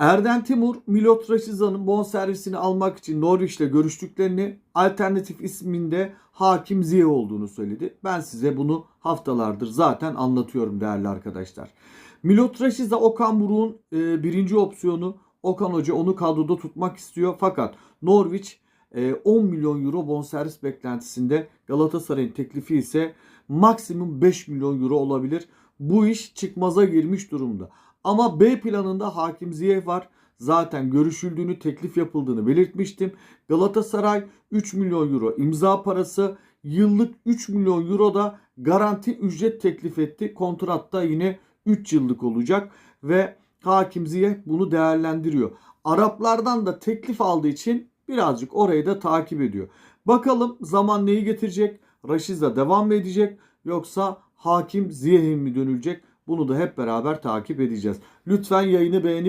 Erden Timur, Milot Raşiza'nın bonservisini almak için Norwich'le görüştüklerini, alternatif isminde Hakim Ziye olduğunu söyledi. Ben size bunu haftalardır zaten anlatıyorum değerli arkadaşlar. Milot Raşiza Okan Buruk'un e, birinci opsiyonu. Okan Hoca onu kadroda tutmak istiyor. Fakat Norwich e, 10 milyon euro bonservis beklentisinde Galatasaray'ın teklifi ise maksimum 5 milyon euro olabilir. Bu iş çıkmaza girmiş durumda. Ama B planında Hakim Ziyech var. Zaten görüşüldüğünü, teklif yapıldığını belirtmiştim. Galatasaray 3 milyon euro imza parası, yıllık 3 milyon euro da garanti ücret teklif etti. Kontratta yine 3 yıllık olacak ve Hakim Ziyech bunu değerlendiriyor. Araplardan da teklif aldığı için birazcık orayı da takip ediyor. Bakalım zaman neyi getirecek? Raşiza devam mı edecek yoksa Hakim Ziyech'e mi dönülecek? Bunu da hep beraber takip edeceğiz. Lütfen yayını beğenip